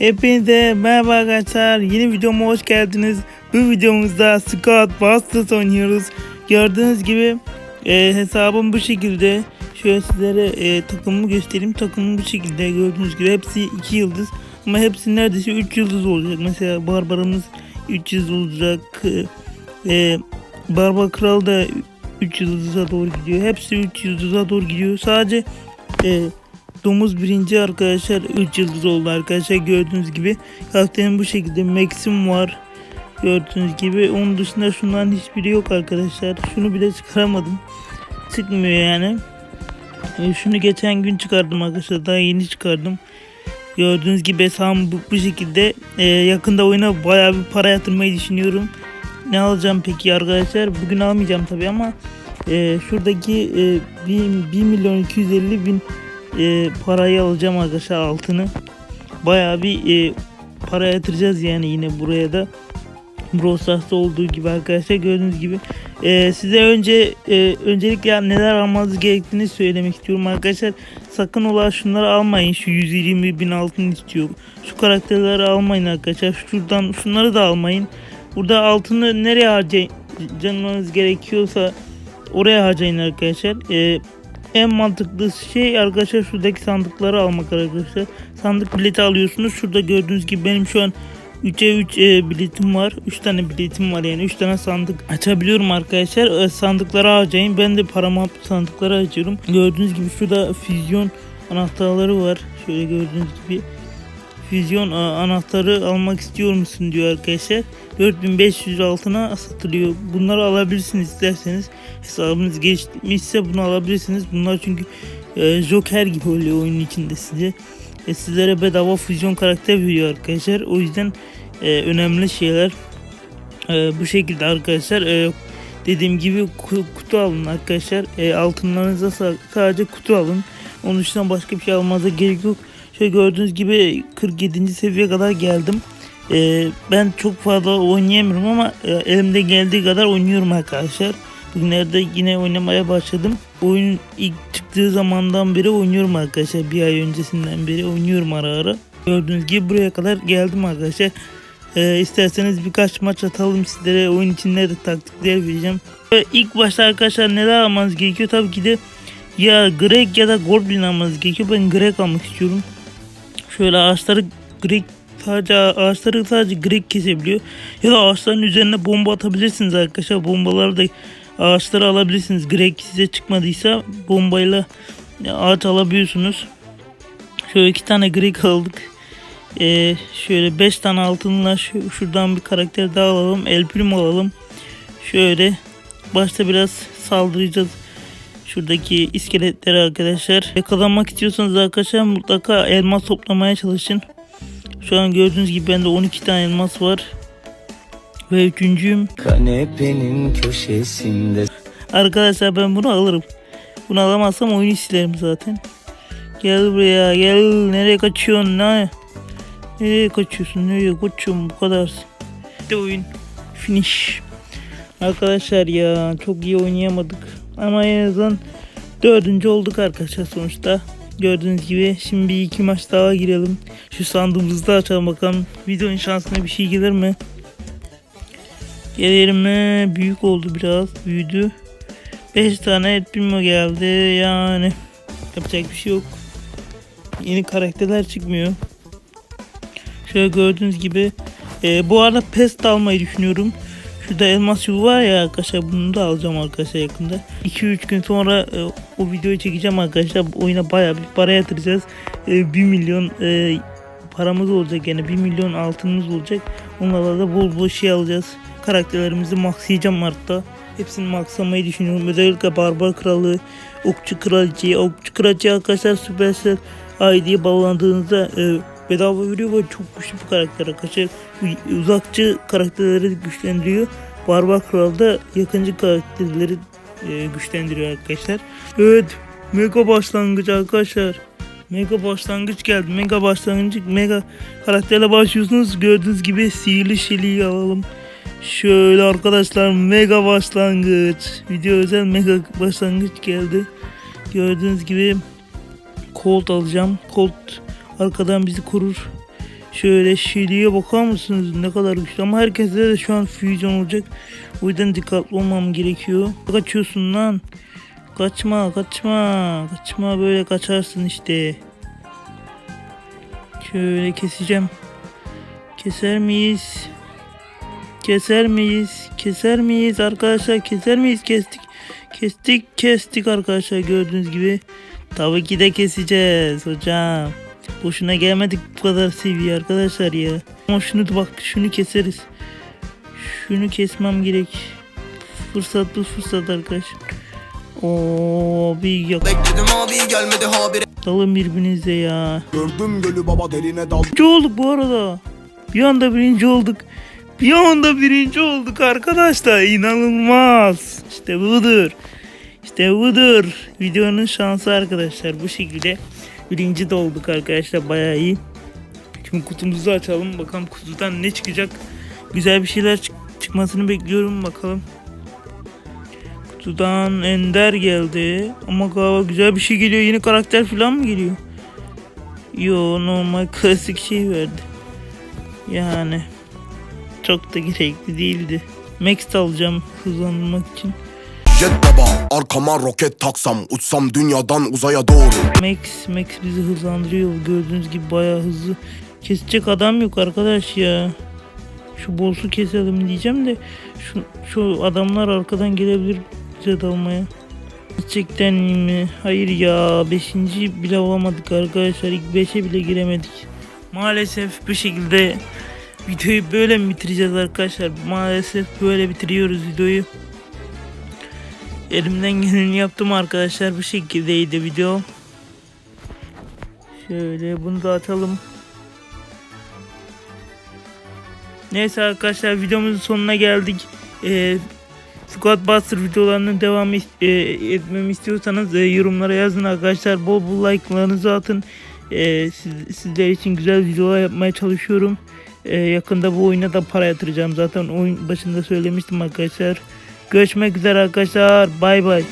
Hepinize merhaba arkadaşlar. Yeni videoma hoş geldiniz. Bu videomuzda Scout Busters oynuyoruz. Gördüğünüz gibi e, hesabım bu şekilde. Şöyle sizlere e, takımımı göstereyim. Takımım bu şekilde gördüğünüz gibi. Hepsi 2 yıldız. Ama hepsi neredeyse 3 yıldız olacak. Mesela Barbarımız 3 yıldız olacak. E, Barbar Kral da 3 yıldıza doğru gidiyor. Hepsi 3 yıldıza doğru gidiyor. Sadece e, Domuz birinci arkadaşlar 3 yıldız oldu arkadaşlar gördüğünüz gibi. Karakterim bu şekilde Maxim var. Gördüğünüz gibi. Onun dışında şunların hiçbiri yok arkadaşlar. Şunu bile çıkaramadım. Çıkmıyor yani. E, şunu geçen gün çıkardım arkadaşlar. Daha yeni çıkardım. Gördüğünüz gibi hesabım bu, bu şekilde. E, yakında oyuna bayağı bir para yatırmayı düşünüyorum. Ne alacağım peki arkadaşlar? Bugün almayacağım tabii ama e, şuradaki e, 1, 1 milyon 250 bin e, parayı alacağım arkadaşlar altını. Bayağı bir e, para yatıracağız yani yine buraya da. Brawl Stars'ta olduğu gibi arkadaşlar gördüğünüz gibi. E, size önce e, öncelikle neler almanız gerektiğini söylemek istiyorum arkadaşlar. Sakın ola şunları almayın. Şu 120 bin altın istiyor. Şu karakterleri almayın arkadaşlar. Şuradan şunları da almayın. Burada altını nereye harcamanız gerekiyorsa oraya harcayın arkadaşlar. E, en mantıklı şey arkadaşlar şuradaki sandıkları almak arkadaşlar. Sandık bileti alıyorsunuz. Şurada gördüğünüz gibi benim şu an 3'e 3 e, biletim var. 3 tane biletim var yani 3 tane sandık açabiliyorum arkadaşlar. E, sandıkları harcayın. Ben de paramı sandıkları açıyorum. Gördüğünüz gibi şurada füzyon anahtarları var. Şöyle gördüğünüz gibi füzyon e, anahtarı almak istiyor musun diyor arkadaşlar. 4500 altına satılıyor. Bunları alabilirsiniz isterseniz. Hesabınız geçmişse bunu alabilirsiniz. Bunlar çünkü e, Joker gibi oluyor oyunun içinde size. E, sizlere bedava füzyon karakter veriyor arkadaşlar. O yüzden e, önemli şeyler e, bu şekilde arkadaşlar. E, dediğim gibi ku- kutu alın arkadaşlar. E, altınlarınıza sa- sadece kutu alın. Onun dışında başka bir şey almanıza gerek yok. Şöyle gördüğünüz gibi 47. seviyeye kadar geldim. Ee, ben çok fazla oynayamıyorum ama e, elimde geldiği kadar oynuyorum arkadaşlar. Bugünlerde yine oynamaya başladım. Oyun ilk çıktığı zamandan beri oynuyorum arkadaşlar. Bir ay öncesinden beri oynuyorum ara ara. Gördüğünüz gibi buraya kadar geldim arkadaşlar. Ee, isterseniz birkaç maç atalım sizlere. Oyun içinde de taktikler vereceğim. Ve ilk başta arkadaşlar neler almanız gerekiyor? Tabii ki de ya Greg ya da Goblin almanız gerekiyor. Ben Greg almak istiyorum. Şöyle ağaçları Greg sadece ağaçları sadece Greg kesebiliyor. Ya da ağaçların üzerine bomba atabilirsiniz arkadaşlar. Bombaları da ağaçları alabilirsiniz. Greg size çıkmadıysa bombayla ağaç alabiliyorsunuz. Şöyle iki tane Greg aldık. Ee, şöyle beş tane altınla şu, şuradan bir karakter daha alalım. El Primo alalım. Şöyle başta biraz saldıracağız. Şuradaki iskeletleri arkadaşlar. Yakalanmak istiyorsanız arkadaşlar mutlaka elmas toplamaya çalışın. Şu an gördüğünüz gibi bende 12 tane elmas var. Ve üçüncüyüm. Kanepenin köşesinde Arkadaşlar ben bunu alırım. Bunu alamazsam oyunu silerim zaten. Gel buraya gel. Nereye kaçıyorsun ne? Nereye kaçıyorsun? Nereye kaçıyorsun bu kadar? İşte oyun. Finish. Arkadaşlar ya çok iyi oynayamadık. Ama en azından dördüncü olduk arkadaşlar sonuçta. Gördüğünüz gibi şimdi bir iki maç daha girelim. Şu sandığımızı da açalım bakalım. Videonun şansına bir şey gelir mi? Gelir mi? Büyük oldu biraz. Büyüdü. 5 tane et primo geldi. Yani yapacak bir şey yok. Yeni karakterler çıkmıyor. Şöyle gördüğünüz gibi. e, bu arada pest almayı düşünüyorum. Şurada elmas yolu var ya arkadaşlar bunu da alacağım arkadaşlar yakında. 2-3 gün sonra e, o videoyu çekeceğim arkadaşlar. Oyuna bayağı bir para yatıracağız. E, 1 milyon e, paramız olacak yani 1 milyon altınımız olacak. Onlarla da bol bol şey alacağız. Karakterlerimizi maxlayacağım hatta. Hepsini maxlamayı düşünüyorum. Özellikle Barbar Kralı, Okçu Kraliçe, Okçu Kraliçe arkadaşlar Supercell ID'ye bağlandığınızda e, bedava veriyor ve çok güçlü bir karakter arkadaşlar. Uzakçı karakterleri güçlendiriyor. Barbar Kral da yakıncı karakterleri e, güçlendiriyor arkadaşlar. Evet mega başlangıç arkadaşlar. Mega başlangıç geldi. Mega başlangıç mega karakterle başlıyorsunuz. Gördüğünüz gibi sihirli şeliği alalım. Şöyle arkadaşlar mega başlangıç. Video özel mega başlangıç geldi. Gördüğünüz gibi Colt alacağım. Colt arkadan bizi korur. Şöyle şiliğe bakar mısınız ne kadar güçlü ama herkeste de şu an füzyon olacak. O yüzden dikkatli olmam gerekiyor. Kaçıyorsun lan. Kaçma kaçma. Kaçma böyle kaçarsın işte. Şöyle keseceğim. Keser miyiz? Keser miyiz? Keser miyiz arkadaşlar? Keser miyiz? Kestik. Kestik kestik arkadaşlar gördüğünüz gibi. Tabii ki de keseceğiz hocam. Boşuna gelmedik bu kadar seviye arkadaşlar ya. Ama şunu da bak şunu keseriz. Şunu kesmem gerek. Fırsat bu fırsat arkadaşlar. Oo bir yak. Bekledim abi gelmedi habire Dalın birbirinize ya. Gördüm gölü baba derine dal Birinci olduk bu arada. Bir anda birinci olduk. Bir anda birinci olduk arkadaşlar. İnanılmaz. İşte budur. İşte budur. Videonun şansı arkadaşlar. Bu şekilde birinci de olduk arkadaşlar. Bayağı iyi. Şimdi kutumuzu açalım. Bakalım kutudan ne çıkacak. Güzel bir şeyler çık- çıkmasını bekliyorum. Bakalım. Kutudan Ender geldi. Ama galiba güzel bir şey geliyor. Yeni karakter falan mı geliyor? Yo normal klasik şey verdi. Yani çok da gerekli değildi. Max alacağım hızlandırmak için. Jet baba arkama roket taksam Uçsam dünyadan uzaya doğru Max, Max bizi hızlandırıyor. Gördüğünüz gibi bayağı hızlı. Kesecek adam yok arkadaş ya. Şu boss'u keselim diyeceğim de şu, şu adamlar arkadan gelebilir bize dalmaya. Gerçekten mi? Hayır ya. Beşinci bile olamadık arkadaşlar. İlk beşe bile giremedik. Maalesef bu şekilde videoyu böyle mi bitireceğiz arkadaşlar? Maalesef böyle bitiriyoruz videoyu. Elimden geleni yaptım arkadaşlar. Bu şekildeydi video. Şöyle bunu da atalım. Neyse arkadaşlar videomuzun sonuna geldik. Ee, Squad Buster videolarının devam e, etmemi istiyorsanız e, yorumlara yazın arkadaşlar. Bol bol like'larınızı atın. E, siz- sizler için güzel videolar yapmaya çalışıyorum. E, yakında bu oyuna da para yatıracağım. Zaten oyun başında söylemiştim arkadaşlar. Görüşmek üzere arkadaşlar. Bay bay.